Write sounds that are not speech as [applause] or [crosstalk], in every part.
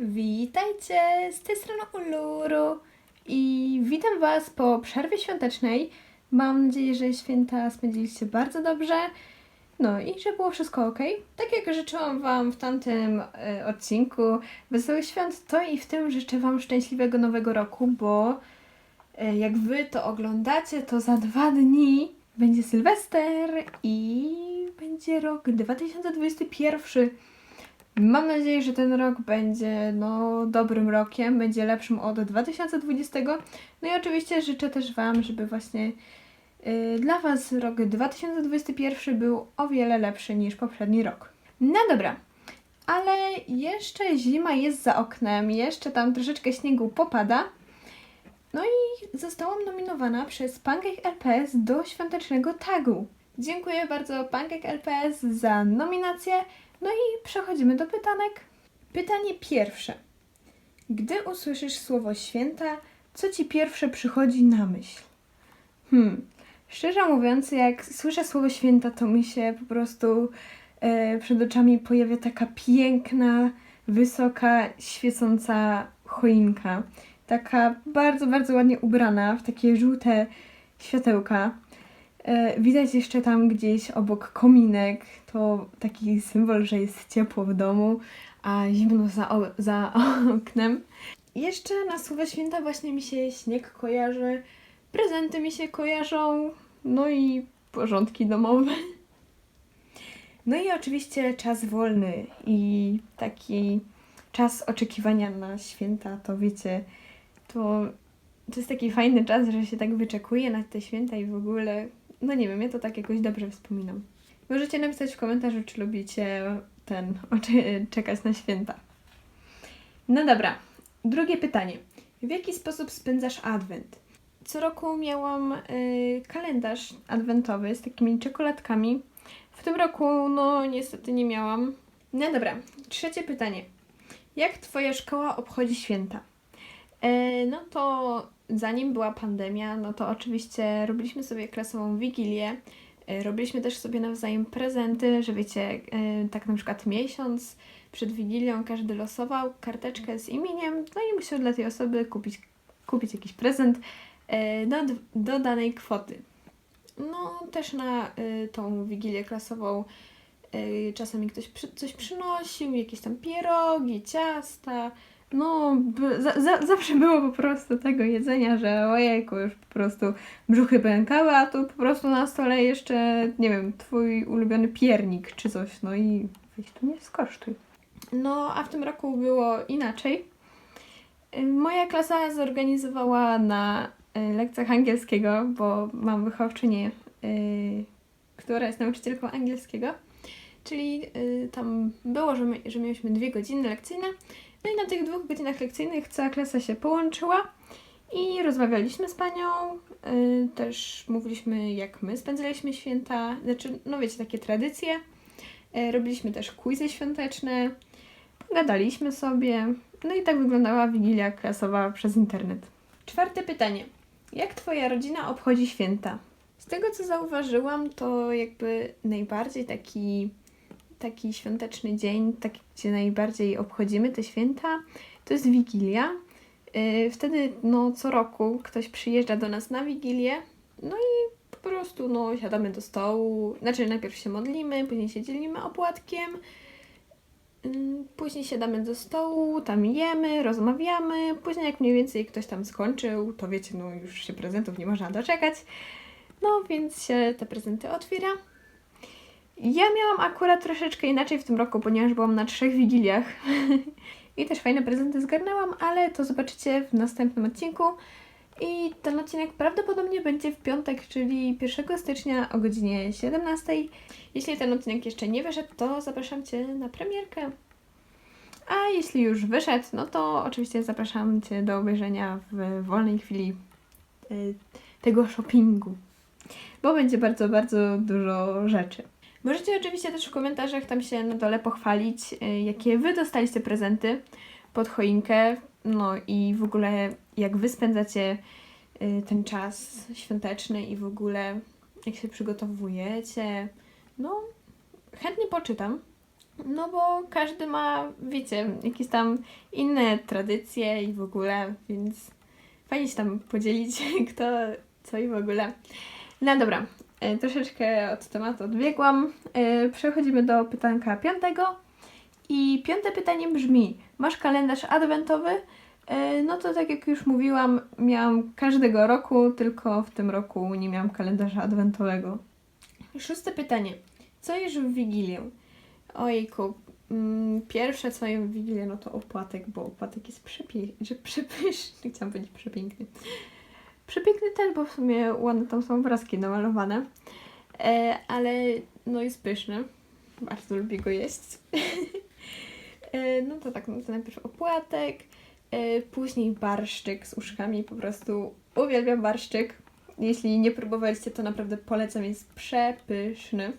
Witajcie, z tej strony Uluru i witam Was po przerwie świątecznej. Mam nadzieję, że święta spędziliście bardzo dobrze, no i że było wszystko ok. Tak jak życzyłam Wam w tamtym e, odcinku Wesołych Świąt, to i w tym życzę Wam szczęśliwego nowego roku, bo e, jak Wy to oglądacie, to za dwa dni będzie Sylwester i będzie rok 2021. Mam nadzieję, że ten rok będzie no, dobrym rokiem, będzie lepszym od 2020. No i oczywiście życzę też Wam, żeby właśnie y, dla Was rok 2021 był o wiele lepszy niż poprzedni rok. No dobra, ale jeszcze zima jest za oknem, jeszcze tam troszeczkę śniegu popada. No i zostałam nominowana przez Pancake LPS do świątecznego tagu. Dziękuję bardzo Pancake LPS za nominację. No i przechodzimy do pytanek. Pytanie pierwsze. Gdy usłyszysz słowo święta, co ci pierwsze przychodzi na myśl? Hmm, szczerze mówiąc, jak słyszę słowo święta, to mi się po prostu e, przed oczami pojawia taka piękna, wysoka, świecąca choinka. Taka bardzo, bardzo ładnie ubrana w takie żółte światełka. E, widać jeszcze tam gdzieś obok kominek, to taki symbol, że jest ciepło w domu, a zimno za, o, za [laughs] oknem. Jeszcze na słowo święta właśnie mi się śnieg kojarzy, prezenty mi się kojarzą, no i porządki domowe. No i oczywiście czas wolny i taki czas oczekiwania na święta, to wiecie, to, to jest taki fajny czas, że się tak wyczekuje na te święta i w ogóle, no nie wiem, ja to tak jakoś dobrze wspominam. Możecie napisać w komentarzu, czy lubicie ten, [laughs] oczy, czekać na święta. No dobra, drugie pytanie. W jaki sposób spędzasz adwent? Co roku miałam y, kalendarz adwentowy z takimi czekoladkami. W tym roku, no niestety nie miałam. No dobra, trzecie pytanie. Jak Twoja szkoła obchodzi święta? E, no to zanim była pandemia, no to oczywiście robiliśmy sobie klasową wigilię. E, Robiliśmy też sobie nawzajem prezenty, że wiecie, e, tak na przykład miesiąc przed Wigilią każdy losował karteczkę z imieniem, no i musiał dla tej osoby kupić, kupić jakiś prezent e, do, do danej kwoty. No też na tą Wigilię klasową czasami ktoś przy, coś przynosił, jakieś tam pierogi, ciasta, no, za, za, zawsze było po prostu tego jedzenia, że ojejku, już po prostu brzuchy pękały, a tu po prostu na stole jeszcze, nie wiem, twój ulubiony piernik czy coś, no i weź tu nie skosztuj. No, a w tym roku było inaczej. Moja klasa zorganizowała na y, lekcjach angielskiego, bo mam wychowczynię, y, która jest nauczycielką angielskiego, czyli y, tam było, że, my, że mieliśmy dwie godziny lekcyjne, no i na tych dwóch godzinach lekcyjnych cała klasa się połączyła i rozmawialiśmy z panią. y, też mówiliśmy, jak my spędzaliśmy święta. Znaczy, no wiecie, takie tradycje. Y, robiliśmy też quizy świąteczne. Pogadaliśmy sobie. No i tak wyglądała wigilia klasowa przez internet. Czwarte pytanie. Jak twoja rodzina obchodzi święta? Z tego co zauważyłam, to jakby najbardziej taki taki świąteczny dzień, taki, gdzie najbardziej obchodzimy te święta, to jest Wigilia. Yy, Wtedy, no, co roku ktoś przyjeżdża do nas na Wigilię, no i po prostu, no, siadamy do stołu, znaczy najpierw się modlimy, później się dzielimy opłatkiem, Yy, później siadamy do stołu, tam jemy, rozmawiamy, później jak mniej więcej ktoś tam skończył, to wiecie, no, już się prezentów nie można doczekać, no, więc się te prezenty otwiera. Ja miałam akurat troszeczkę inaczej w tym roku, ponieważ byłam na trzech wigiliach [laughs] i też fajne prezenty zgarnęłam, ale to zobaczycie w następnym odcinku. I ten odcinek prawdopodobnie będzie w piątek, czyli 1 stycznia o godzinie 17. Jeśli ten odcinek jeszcze nie wyszedł, to zapraszam Cię na premierkę. A jeśli już wyszedł, no to oczywiście zapraszam Cię do obejrzenia w wolnej chwili y, tego shoppingu, bo będzie bardzo, bardzo dużo rzeczy. Możecie oczywiście też w komentarzach tam się na dole pochwalić, y, jakie Wy dostaliście prezenty pod choinkę, no i w ogóle jak Wy spędzacie y, ten czas świąteczny i w ogóle jak się przygotowujecie. No, chętnie poczytam. No bo każdy ma, wiecie, jakieś tam inne tradycje i w ogóle, więc fajnie się tam podzielić, [laughs] kto co i w ogóle. No dobra, troszeczkę od tematu odbiegłam. E, Przechodzimy do pytanka piątego. I piąte pytanie brzmi: Masz kalendarz adwentowy? E, No to tak jak już mówiłam, miałam każdego roku, tylko w tym roku nie miałam kalendarza adwentowego. Szóste pytanie. Co jesz w Wigilię? Ojku, mm, pierwsze co jem w Wigilię, no to opłatek, bo opłatek jest przepiękny, [laughs] że przepyszny, chciałam powiedzieć przepiękny. Przepiękny też, bo w sumie ładne tam są obrazki namalowane, e, ale no jest pyszny. Bardzo lubię go jeść. [laughs] e, no to tak, no to najpierw opłatek, e, później barszczyk z uszkami, po prostu uwielbiam barszczyk. Jeśli nie próbowaliście, to naprawdę polecam, jest przepyszny.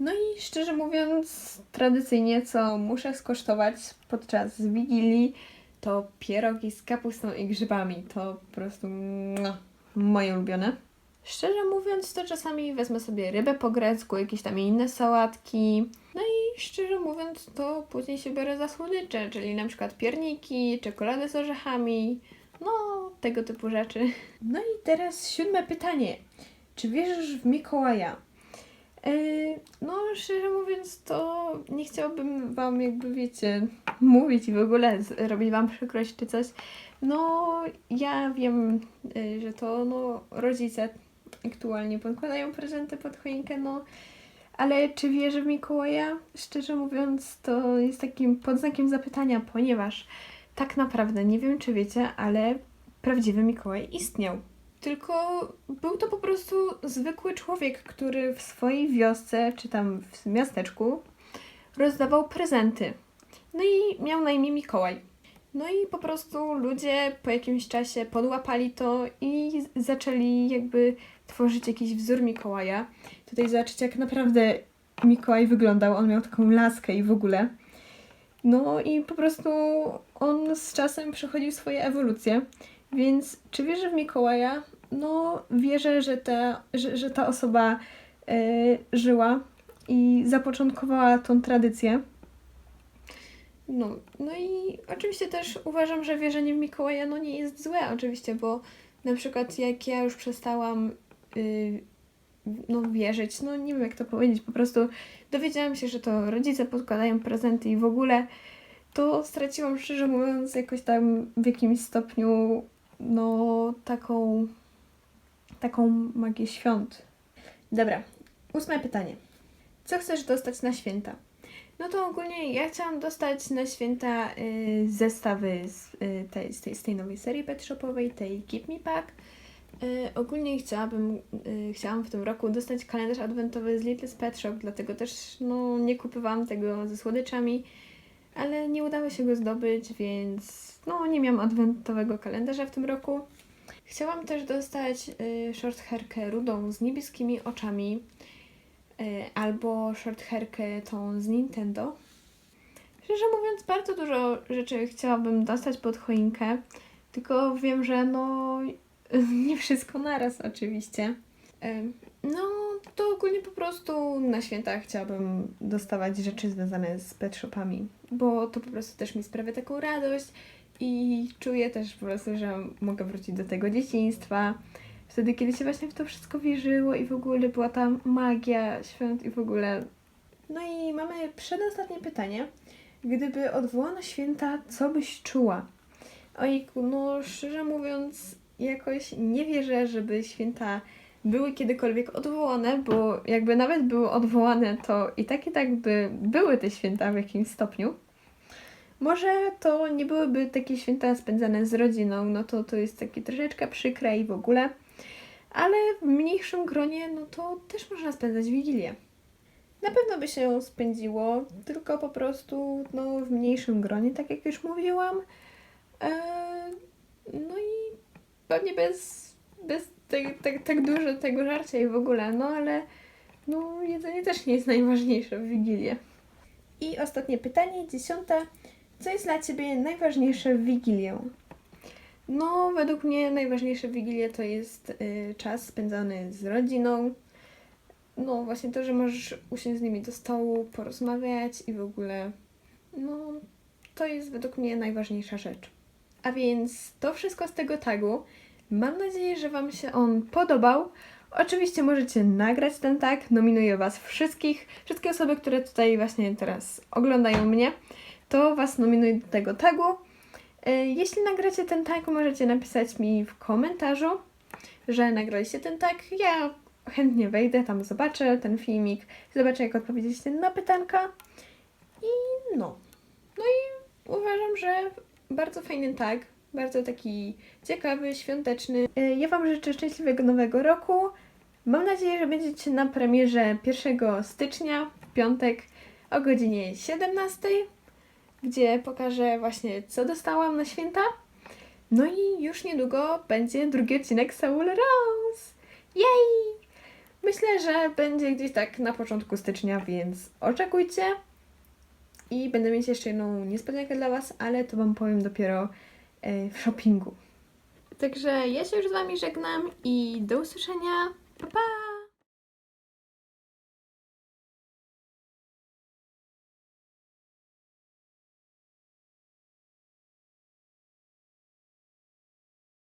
No i szczerze mówiąc, tradycyjnie co muszę skosztować podczas Wigilii, to pierogi z kapustą i grzybami. To po prostu mua, moje ulubione. Szczerze mówiąc, to czasami wezmę sobie rybę po grecku, jakieś tam inne sałatki. No i szczerze mówiąc, to później się biorę za słodycze, czyli na przykład pierniki, czekoladę z orzechami, no tego typu rzeczy. No i teraz siódme pytanie. Czy wierzysz w Mikołaja? Yy, no, szczerze mówiąc, to nie chciałabym Wam, jakby wiecie, mówić i w ogóle robić Wam przykrość czy coś. No, ja wiem, yy, że to no, rodzice aktualnie podkładają prezenty pod choinkę, no. Ale czy wierzę w Mikołaja? Szczerze mówiąc, to jest takim podznakiem zapytania, ponieważ tak naprawdę nie wiem, czy wiecie, ale prawdziwy Mikołaj istniał. Tylko był to po prostu zwykły człowiek, który w swojej wiosce czy tam w miasteczku rozdawał prezenty. No i miał na imię Mikołaj. No i po prostu ludzie po jakimś czasie podłapali to i zaczęli jakby tworzyć jakiś wzór Mikołaja. Tutaj zobaczycie, jak naprawdę Mikołaj wyglądał. On miał taką laskę i w ogóle. No i po prostu on z czasem przechodził swoje ewolucje. Więc czy wierzę w Mikołaja? No, wierzę, że ta, że, że ta osoba e, żyła i zapoczątkowała tą tradycję. No, no i oczywiście też uważam, że wierzenie w Mikołaja no nie jest złe, oczywiście, bo na przykład jak ja już przestałam y, no, wierzyć, no nie wiem jak to powiedzieć, po prostu dowiedziałam się, że to rodzice podkładają prezenty i w ogóle to straciłam szczerze mówiąc jakoś tam w jakimś stopniu no taką taką magię świąt. Dobra, ósme pytanie. Co chcesz dostać na święta? No to ogólnie ja chciałam dostać na święta y, zestawy z, y, tej, z, tej, z tej nowej serii pet shopowej, tej Keep Me Pack. Y, ogólnie chciałabym, y, chciałam w tym roku dostać kalendarz adwentowy z Little's Pet Shop, dlatego też no, nie kupowałam tego ze słodyczami, ale nie udało się go zdobyć, więc no, nie miałam adwentowego kalendarza w tym roku. Chciałam też dostać y, short hairkę rudą z niebieskimi oczami y, albo short hairkę tą z Nintendo. Szczerze mówiąc, bardzo dużo rzeczy chciałabym dostać pod choinkę, tylko wiem, że no [laughs] nie wszystko naraz oczywiście. Y, No, to ogólnie po prostu na święta chciałabym dostawać rzeczy związane z pet shopami, bo to po prostu też mi sprawia taką radość i czuję też po prostu, że mogę wrócić do tego dzieciństwa. Wtedy, kiedy się właśnie w to wszystko wierzyło i w ogóle była ta magia świąt i w ogóle. No i mamy przedostatnie pytanie. Gdyby odwołano święta, co byś czuła? Ojku, no szczerze mówiąc, jakoś nie wierzę, żeby święta były kiedykolwiek odwołane, bo jakby nawet były odwołane, to i tak i tak by były te święta w jakimś stopniu. Może to nie byłyby takie święta spędzane z rodziną, no to to jest takie troszeczkę przykre i w ogóle, ale w mniejszym gronie, no to też można spędzać Wigilię. Na pewno by się spędziło, tylko po prostu no, w mniejszym gronie, tak jak już mówiłam. Eee, no i pewnie bez, bez tak, tak, tak dużo tego żarcia i w ogóle, no ale no, jedzenie też nie jest najważniejsze w Wigilię. I ostatnie pytanie, dziesiąte. Co jest dla Ciebie najważniejsze w Wigilię? No, według mnie najważniejsze w Wigilię to jest y, czas spędzony z rodziną. no właśnie to, że możesz usiąść z nimi do stołu, porozmawiać i w ogóle, no to jest według mnie najważniejsza rzecz. A więc to wszystko z tego tagu. Mam nadzieję, że Wam się on podobał. Oczywiście możecie nagrać ten tag. Nominuję Was wszystkich, wszystkie osoby, które tutaj właśnie teraz oglądają mnie, to Was nominuję do tego tagu. E, Jeśli nagracie ten tag, możecie napisać mi w komentarzu, że nagraliście ten tag. Ja chętnie wejdę, tam zobaczę ten filmik, zobaczę jak odpowiedzieliście na pytanka i no. No i uważam, że bardzo fajny tag, bardzo taki ciekawy, świąteczny. E, Ja Wam życzę szczęśliwego nowego roku. Mam nadzieję, że będziecie na premierze 1 stycznia w piątek o godzinie 17, gdzie pokażę właśnie co dostałam na święta. No i już niedługo będzie drugi odcinek Soul Rose. Jej! Myślę, że będzie gdzieś tak na początku stycznia, więc oczekujcie. I będę mieć jeszcze jedną niespodziankę dla Was, ale to Wam powiem dopiero e, w shoppingu. Także ja się już z Wami żegnam i do usłyszenia. Pa, pa!